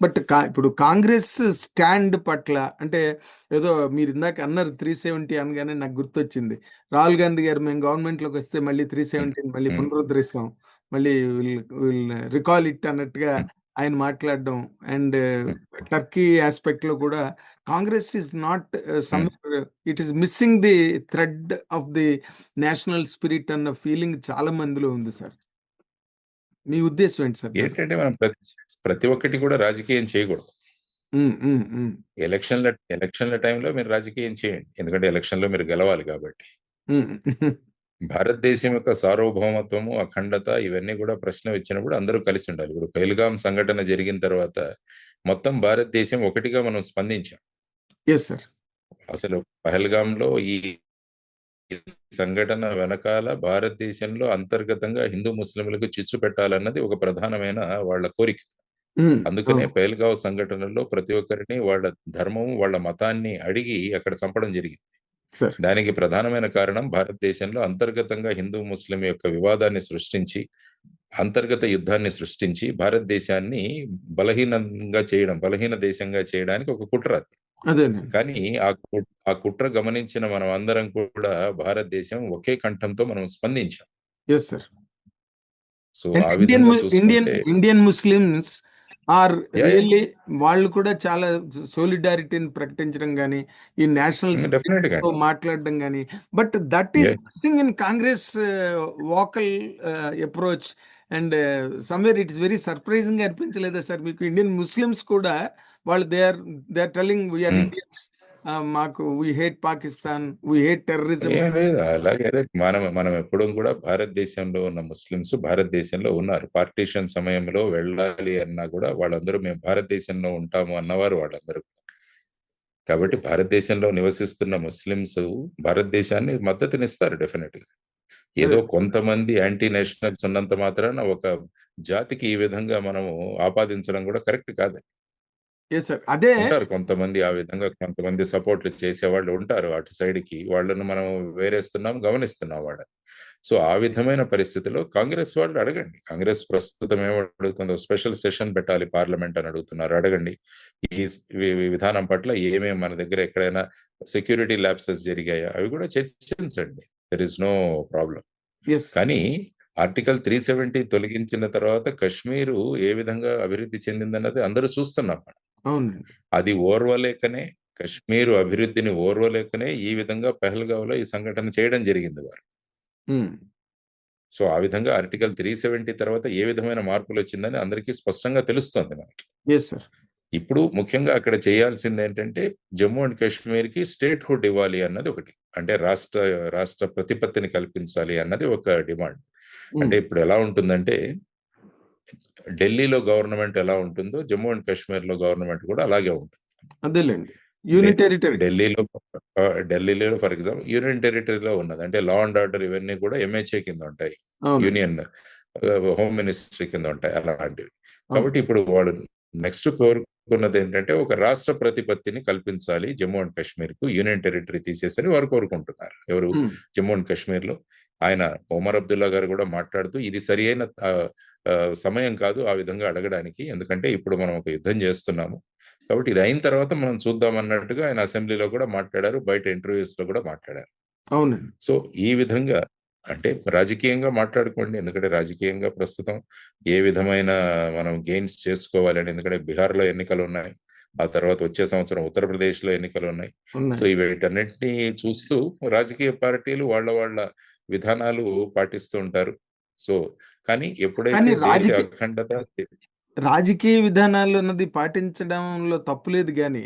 But కా ఇప్పుడు Congress stand పట్ల అంటే ఏదో మీరు ఇందాక అన్నారు త్రీ సెవెంటీ అనగానే నాకు గుర్తొచ్చింది. రాహుల్ గాంధీ గారు మేము గవర్నమెంట్లోకి వస్తే మళ్ళీ త్రీ సెవెంటీని మళ్ళీ పునరుద్ధరిస్తాం. మళ్ళీ విల్ రికాల్ ఇట్ అన్నట్టుగా ఆయన మాట్లాడడం అండ్ టర్కీ ఆస్పెక్ట్లో కూడా Congress is not some. It is missing the thread of the national spirit అన్న ఫీలింగ్ చాలా మందిలో ఉంది సార్ మీ ఉద్దేశం ఏంటి సార్ ఏంటంటే మనం ప్రతి ప్రతి ఒక్కటి కూడా రాజకీయం చేయకూడదు. ఎలక్షన్ల ఎలక్షన్ల టైంలో మీరు రాజకీయం చేయండి. ఎందుకంటే ఎలక్షన్లో మీరు గెలవాలి కాబట్టి. భారతదేశం యొక్క సార్వభౌమత్వము అఖండత ఇవన్నీ కూడా ప్రశ్న వచ్చినప్పుడు అందరూ కలిసి ఉండాలి. ఇప్పుడు పైల్గాం సంఘటన జరిగిన తర్వాత మొత్తం భారతదేశం ఒకటిగా మనం స్పందించాం. ఎస్ సార్ అసలు పహల్గాంలో ఈ సంఘటన వెనకాల భారతదేశంలో అంతర్గతంగా హిందూ ముస్లింలకు చిచ్చు పెట్టాలన్నది ఒక ప్రధానమైన వాళ్ళ కోరిక. అందుకనే అవును. పహల్గావ్ సంఘటనలో ప్రతి ఒక్కరిని వాళ్ళ ధర్మం వాళ్ళ మతాన్ని అడిగి అక్కడ చంపడం జరిగింది. దానికి ప్రధానమైన కారణం భారతదేశంలో అంతర్గతంగా హిందూ ముస్లిం యొక్క వివాదాన్ని సృష్టించి అంతర్గత యుద్ధాన్ని సృష్టించి భారతదేశాన్ని బలహీనంగా చేయడం బలహీన దేశంగా చేయడానికి ఒక కుట్ర కానీ ఆ ఆ కుట్ర గమనించిన మనం అందరం కూడా భారతదేశం ఒకే కంఠంతో మనం స్పందించాం. Yes sir so Indian Indian Muslims are really వాళ్ళు కూడా చాలా సోలిడారిటీని ప్రకటించడం కానీ ఈ నేషనల్తో మాట్లాడడం కానీ but that is. Missing in Congress vocal approach and somewhere it's very surprising అనిపించలేదా సార్ మీకు ఇండియన్ ముస్లిమ్స్ కూడా వాళ్ళు they are they are telling we're. Indians మాకు we hate Pakistan we hate terrorism అలాగే. మనం మనం ఎప్పుడూ కూడా భారతదేశంలో ఉన్న ముస్లిమ్స్ భారతదేశంలో ఉన్నారు. పార్టీషన్ సమయంలో వెళ్ళాలి అన్నా కూడా వాళ్ళందరూ మేము భారతదేశంలో ఉంటాము అన్నవారు వాళ్ళందరూ కాబట్టి భారతదేశంలో నివసిస్తున్న ముస్లిమ్స్ భారతదేశాన్ని మద్దతునిస్తారు డెఫినెట్గా ఏదో కొంతమంది యాంటీ నేషనల్స్ ఉన్నంత మాత్రాన ఒక జాతికి ఈ విధంగా మనము ఆపాదించడం కూడా కరెక్ట్ కాదు. ఎస్ సార్ అదే ఉంటారు కొంతమంది ఆ విధంగా కొంతమంది సపోర్ట్లు చేసేవాళ్ళు ఉంటారు అటు సైడ్కి. వాళ్ళను మనం వేరేస్తున్నాం గమనిస్తున్నాం వాళ్ళ సో ఆ విధమైన పరిస్థితిలో కాంగ్రెస్ వాళ్ళు అడగండి. కాంగ్రెస్ ప్రస్తుతం ఏమో అడుగుతుందో స్పెషల్ సెషన్ పెట్టాలి పార్లమెంట్ అని అడుగుతున్నారు. అడగండి. ఈ విధానం పట్ల ఏమేమి మన దగ్గర ఎక్కడైనా సెక్యూరిటీ ల్యాప్సెస్ జరిగాయా? అవి కూడా చర్చించండి. దర్ ఇస్ నో ప్రాబ్లం కానీ ఆర్టికల్ త్రీ సెవెంటీ తొలగించిన తర్వాత కశ్మీరు ఏ విధంగా అభివృద్ధి చెందిందన్నది అందరూ చూస్తున్నాం అది ఓర్వలేకనే కశ్మీరు అభివృద్ధిని ఓర్వలేకనే ఈ విధంగా పెహల్గావ్లో ఈ సంఘటన చేయడం జరిగింది వారు. సో ఆ విధంగా ఆర్టికల్ త్రీ సెవెంటీ తర్వాత ఏ విధమైన మార్పులు వచ్చిందని అందరికీ స్పష్టంగా తెలుస్తుంది మనకి. ఇప్పుడు ముఖ్యంగా అక్కడ చేయాల్సింది ఏంటంటే జమ్మూ అండ్ కాశ్మీర్కి స్టేట్ హుడ్ ఇవ్వాలి అన్నది ఒకటి. అంటే రాష్ట్ర రాష్ట్ర ప్రతిపత్తిని కల్పించాలి అన్నది ఒక డిమాండ్. అంటే ఇప్పుడు ఎలా ఉంటుందంటే ఢిల్లీలో గవర్నమెంట్ ఎలా ఉంటుందో జమ్మూ అండ్ కాశ్మీర్లో గవర్నమెంట్ కూడా అలాగే ఉంటుంది. అదేలేండి. Unit territory. ఢిల్లీలో ఢిల్లీలో ఫర్ ఎగ్జాంపుల్ యూనియన్ టెరిటరీలో ఉన్నది. అంటే లా అండ్ ఆర్డర్ ఇవన్నీ కూడా ఎంహెచ్ఏ కింద ఉంటాయి. యూనియన్ హోమ్ మినిస్ట్రీ కింద ఉంటాయి అలాంటివి. కాబట్టి ఇప్పుడు వాడు నెక్స్ట్ కోరుకున్నది ఏంటంటే ఒక రాష్ట్ర ప్రతిపత్తిని కల్పించాలి జమ్మూ అండ్ కాశ్మీర్కు యూనియన్ టెరిటరీ తీసేసని వారు కోరుకుంటున్నారు. ఎవరు? జమ్మూ అండ్ కాశ్మీర్లో ఆయన ఒమర్ అబ్దుల్లా గారు కూడా మాట్లాడుతూ ఇది సరి అయిన సమయం కాదు ఆ విధంగా అడగడానికి. ఎందుకంటే ఇప్పుడు మనం ఒక యుద్ధం చేస్తున్నాము. కాబట్టి ఇది అయిన తర్వాత మనం చూద్దాం అన్నట్టుగా ఆయన అసెంబ్లీలో కూడా మాట్లాడారు. బయట ఇంటర్వ్యూస్లో కూడా మాట్లాడారు. అవునండి. సో ఈ విధంగా అంటే రాజకీయంగా మాట్లాడుకోండి. ఎందుకంటే రాజకీయంగా ప్రస్తుతం ఏ విధమైన మనం గెయిన్స్ చేసుకోవాలని ఎందుకంటే బీహార్లో ఎన్నికలు ఉన్నాయి. ఆ తర్వాత వచ్చే సంవత్సరం ఉత్తరప్రదేశ్లో ఎన్నికలు ఉన్నాయి. సో ఉన్నాయి. వీటన్నిటిని చూస్తూ రాజకీయ పార్టీలు వాళ్ళ వాళ్ళ విధానాలు పాటిస్తూ ఉంటారు. సో కానీ ఎప్పుడైతే కానీ దేశ రాజకీయ- అఖండత రాజకీయ విధానాలు అన్నది పాటించడంలో తప్పులేదు కానీ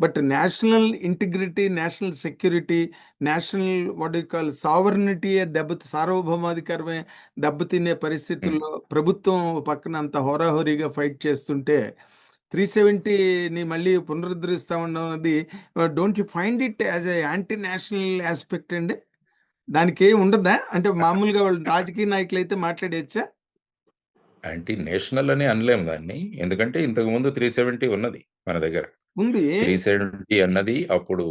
but national integrity national security national what call sovereignty దెబ్బ సార్వభౌమాధికారమే దెబ్బతినే పరిస్థితుల్లో ప్రభుత్వం పక్కన అంత హోరాహోరీగా ఫైట్ చేస్తుంటే త్రీ సెవెంటీని మళ్ళీ పునరుద్ధరిస్తామన్నది don't you find it as a anti national aspect అండి? దానికి ఏం ఉండదా? అంటే మామూలుగా వాళ్ళు రాజకీయ నాయకులు అయితే మాట్లాడేచ్చా యాంటీ నేషనల్ అని అనలేము దాన్ని. ఎందుకంటే ఇంతకు ముందు త్రీ సెవెంటీ ఉన్నది మన దగ్గర. ఉంది. త్రీ సెవెంటీ అన్నది అప్పుడు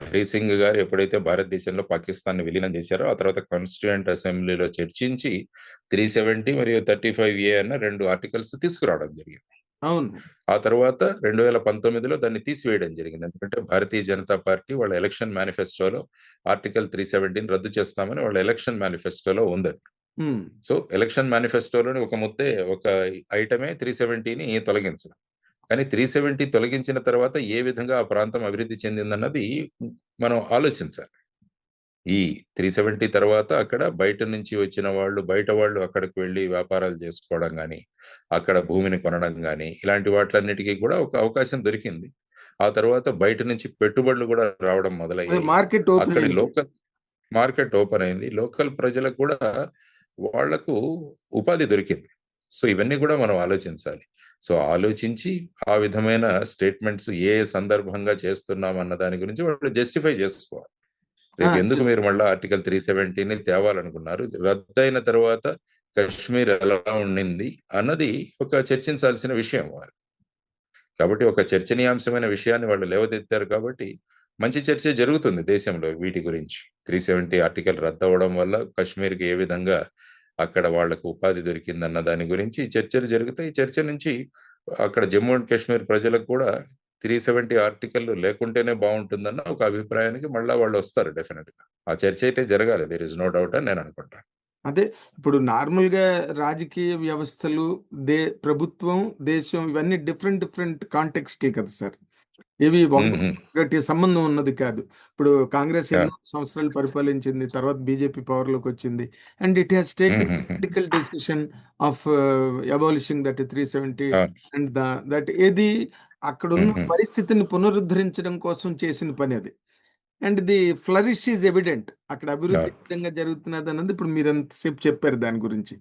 హరి సింగ్ గారు ఎప్పుడైతే భారతదేశంలో పాకిస్తాన్ విలీనం చేశారో ఆ తర్వాత కాన్స్టిట్యూయెంట్ అసెంబ్లీలో చర్చించి త్రీ సెవెంటీ మరియు థర్టీ ఫైవ్ ఏ అన్న రెండు ఆర్టికల్స్ తీసుకురావడం జరిగింది. అవును. ఆ తర్వాత రెండు వేల పంతొమ్మిదిలో దాన్ని తీసివేయడం జరిగింది. ఎందుకంటే భారతీయ జనతా పార్టీ వాళ్ళ ఎలక్షన్ మేనిఫెస్టోలో ఆర్టికల్ త్రీ సెవెంటీన్ రద్దు చేస్తామని వాళ్ళ ఎలక్షన్ మేనిఫెస్టోలో ఉంది. సో ఎలక్షన్ మేనిఫెస్టోలోని ఒక ముద్దే ఒక ఐటమే త్రీ సెవెంటీని తొలగించడం. కానీ త్రీ సెవెంటీ తొలగించిన తర్వాత ఏ విధంగా ఆ ప్రాంతం అభివృద్ధి చెందిందన్నది మనం ఆలోచించాలి. ఈ త్రీ సెవెంటీ తర్వాత అక్కడ బయట నుంచి వచ్చిన వాళ్ళు బయట వాళ్ళు అక్కడికి వెళ్ళి వ్యాపారాలు చేసుకోవడం కానీ అక్కడ భూమిని కొనడం కానీ ఇలాంటి వాటిలన్నిటికీ కూడా ఒక అవకాశం దొరికింది. ఆ తర్వాత బయట నుంచి పెట్టుబడులు కూడా రావడం మొదలయ్యాయి. మార్కెట్ అక్కడి. లోకల్ మార్కెట్ ఓపెన్ అయింది. లోకల్ ప్రజలకు కూడా వాళ్ళకు ఉపాధి దొరికింది. సో ఇవన్నీ కూడా మనం ఆలోచించాలి. సో ఆలోచించి ఆ విధమైన స్టేట్మెంట్స్ ఏ సందర్భంగా చేస్తున్నాం అన్న దాని గురించి వాళ్ళు జస్టిఫై చేసుకోవాలి. రేపు ఎందుకు మీరు మళ్ళీ ఆర్టికల్ త్రీ సెవెంటీని తేవాలనుకున్నారు? రద్దయిన తర్వాత కశ్మీర్ ఎలా ఉండింది అన్నది ఒక చర్చించాల్సిన విషయం వారు కాబట్టి ఒక చర్చనీయాంశమైన విషయాన్ని వాళ్ళు లేవదెత్తారు కాబట్టి మంచి చర్చ జరుగుతుంది దేశంలో వీటి గురించి. త్రీ సెవెంటీ ఆర్టికల్ రద్దవడం వల్ల కశ్మీర్కి ఏ విధంగా అక్కడ వాళ్ళకు ఉపాధి దొరికిందన్న దాని గురించి చర్చలు జరుగుతాయి. చర్చ నుంచి అక్కడ జమ్మూ అండ్ కాశ్మీర్ ప్రజలకు కూడా త్రీ సెవెంటీ ఆర్టికల్ లేకుంటేనే బాగుంటుందన్న ఒక అభిప్రాయానికి మళ్ళీ వాళ్ళు వస్తారు డెఫినెట్గా. ఆ చర్చ అయితే జరగాలి దేర్ ఇస్ నో డౌట్ అని నేను అనుకుంటాను. అదే ఇప్పుడు నార్మల్గా రాజకీయ వ్యవస్థలు దే ప్రభుత్వం దేశం ఇవన్నీ డిఫరెంట్ డిఫరెంట్ కాంటెక్స్ట్లు కదా సార్. మ్మ్. ఒకటి సంబంధం ఉన్నది కాదు ఇప్పుడు కాంగ్రెస్. ఎన్నో సంవత్సరాలు పరిపాలించింది తర్వాత బీజేపీ పవర్లోకి వచ్చింది and it has hmm, hmm. Political decision of abolishing that three seventy. And that ఏది అక్కడ ఉన్న మ్మ్. పరిస్థితిని పునరుద్ధరించడం కోసం చేసిన పని అది and the flourish is evident అక్కడ అభివృద్ధి. విధంగా జరుగుతున్నది అన్నది ఇప్పుడు మీరు ఎంతసేపు చెప్పారు దాని గురించి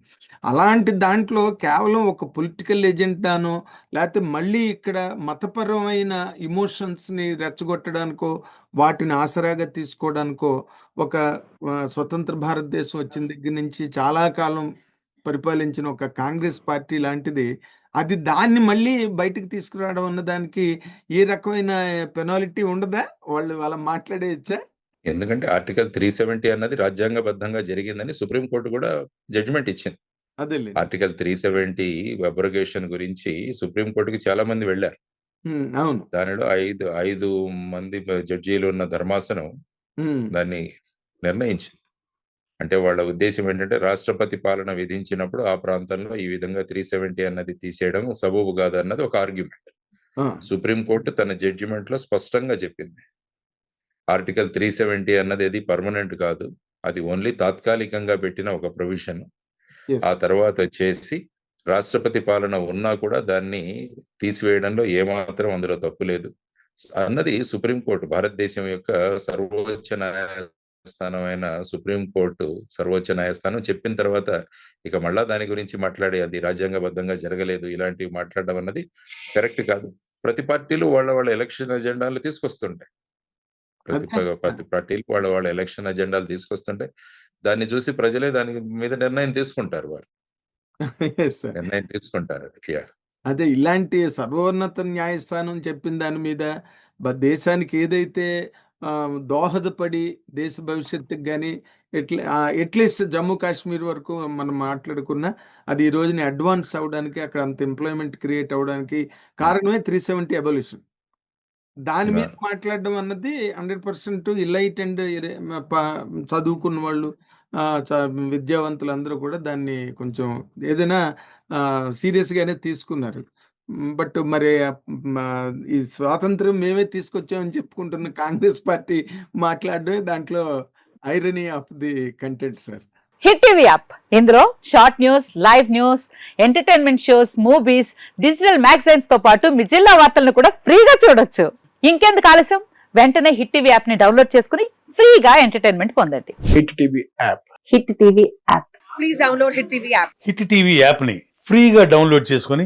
అలాంటి దాంట్లో కేవలం ఒక పొలిటికల్ ఎజెండానో లేకపోతే మళ్ళీ ఇక్కడ మతపరమైన ఇమోషన్స్ని రెచ్చగొట్టడానికో వాటిని ఆసరాగా తీసుకోవడానికో ఒక స్వతంత్ర భారతదేశం వచ్చిన దగ్గర నుంచి చాలా కాలం పరిపాలించిన ఒక కాంగ్రెస్ పార్టీ లాంటిది అది దాన్ని మళ్ళీ బయటికి తీసుకురావడం అన్న దానికి ఏ రకమైన పెనాలిటీ ఉండదా? వాళ్ళు వాళ్ళ మాట్లాడేయచ్చా? ఎందుకంటే ఆర్టికల్ త్రీ సెవెంటీ అన్నది రాజ్యాంగబద్ధంగా జరిగిందని సుప్రీంకోర్టు కూడా జడ్జిమెంట్ ఇచ్చింది. అదేలే ఆర్టికల్ త్రీ సెవెంటీ అబ్రగేషన్ గురించి సుప్రీంకోర్టుకి చాలా మంది వెళ్ళారు. అవును. దానిలో ఐదు ఐదు మంది జడ్జీలు ఉన్న ధర్మాసనం దాన్ని నిర్ణయించింది. అంటే వాళ్ళ ఉద్దేశం ఏంటంటే రాష్ట్రపతి పాలన విధించినప్పుడు ఆ ప్రాంతంలో ఈ విధంగా త్రీ సెవెంటీ అన్నది తీసేయడం సబూబు కాదు అన్నది ఒక ఆర్గ్యుమెంట్. సుప్రీంకోర్టు తన జడ్జిమెంట్లో స్పష్టంగా చెప్పింది. ఆర్టికల్ త్రీ సెవెంటీ అన్నది అది పర్మనెంట్ కాదు. అది ఓన్లీ తాత్కాలికంగా పెట్టిన ఒక ప్రొవిజన్. ఆ తర్వాత చేసి రాష్ట్రపతి పాలన ఉన్నా కూడా దాన్ని తీసివేయడంలో ఏమాత్రం అందులో తప్పు లేదు. అన్నది సుప్రీంకోర్టు భారతదేశం యొక్క సర్వోచ్చ న్యాయస్థానమైన సుప్రీంకోర్టు సర్వోచ్చ న్యాయస్థానం చెప్పిన తర్వాత ఇక మళ్ళా దాని గురించి మాట్లాడి అది రాజ్యాంగబద్ధంగా జరగలేదు ఇలాంటివి మాట్లాడడం అన్నది కరెక్ట్ కాదు. ప్రతి పార్టీలు వాళ్ళ వాళ్ళ ఎలక్షన్ ఎజెండాలు తీసుకొస్తుంటాయి. ప్రతి ప్రతి పార్టీలు వాళ్ళ వాళ్ళ ఎలక్షన్ ఎజెండాలు తీసుకొస్తుంటే దాన్ని చూసి ప్రజలే దాని మీద నిర్ణయం తీసుకుంటారు వారు. నిర్ణయం తీసుకుంటారు అది. ఇలాంటి సర్వోన్నత న్యాయస్థానం చెప్పిన దాని మీద దేశానికి ఏదైతే దోహదపడి దేశ భవిష్యత్తుకి కానీ ఎట్లా అట్లీస్ట్ జమ్మూ కాశ్మీర్ వరకు మనం మాట్లాడుకున్నా అది ఈ రోజున అడ్వాన్స్ అవ్వడానికి అక్కడ అంత ఎంప్లాయ్మెంట్ క్రియేట్ అవ్వడానికి కారణమే త్రీ సెవెంటీ అబల్యూషన్ దాని మీద మాట్లాడడం అన్నది హండ్రెడ్ పర్సెంట్ ఇలైట్ అండ్ చదువుకున్న వాళ్ళు విద్యావంతులు అందరూ కూడా దాన్ని కొంచెం ఏదైనా సీరియస్ గానే తీసుకున్నారు. బట్ మరి ఈ స్వాతంత్రం మేమే తీసుకొచ్చామని చెప్పుకుంటున్న కాంగ్రెస్ పార్టీ మాట్లాడడమే దాంట్లో irony of the content sir hit TV app. ఇందులో short news live news entertainment shows movies digital మ్యాగజైన్స్తో పాటు మీ జిల్లా వార్తలను కూడా ఫ్రీగా చూడొచ్చు. ఇంకెందుకు ఆలస్యం? వెంటనే హిట్ టీవీ యాప్ని డౌన్లోడ్ చేసుకుని ఫ్రీగా ఎంటర్టైన్మెంట్ పొందండి. Hit TV app. Hit TV app. Please download Hit TV app. Hit TV యాప్ని ఫ్రీగా డౌన్లోడ్ చేసుకొని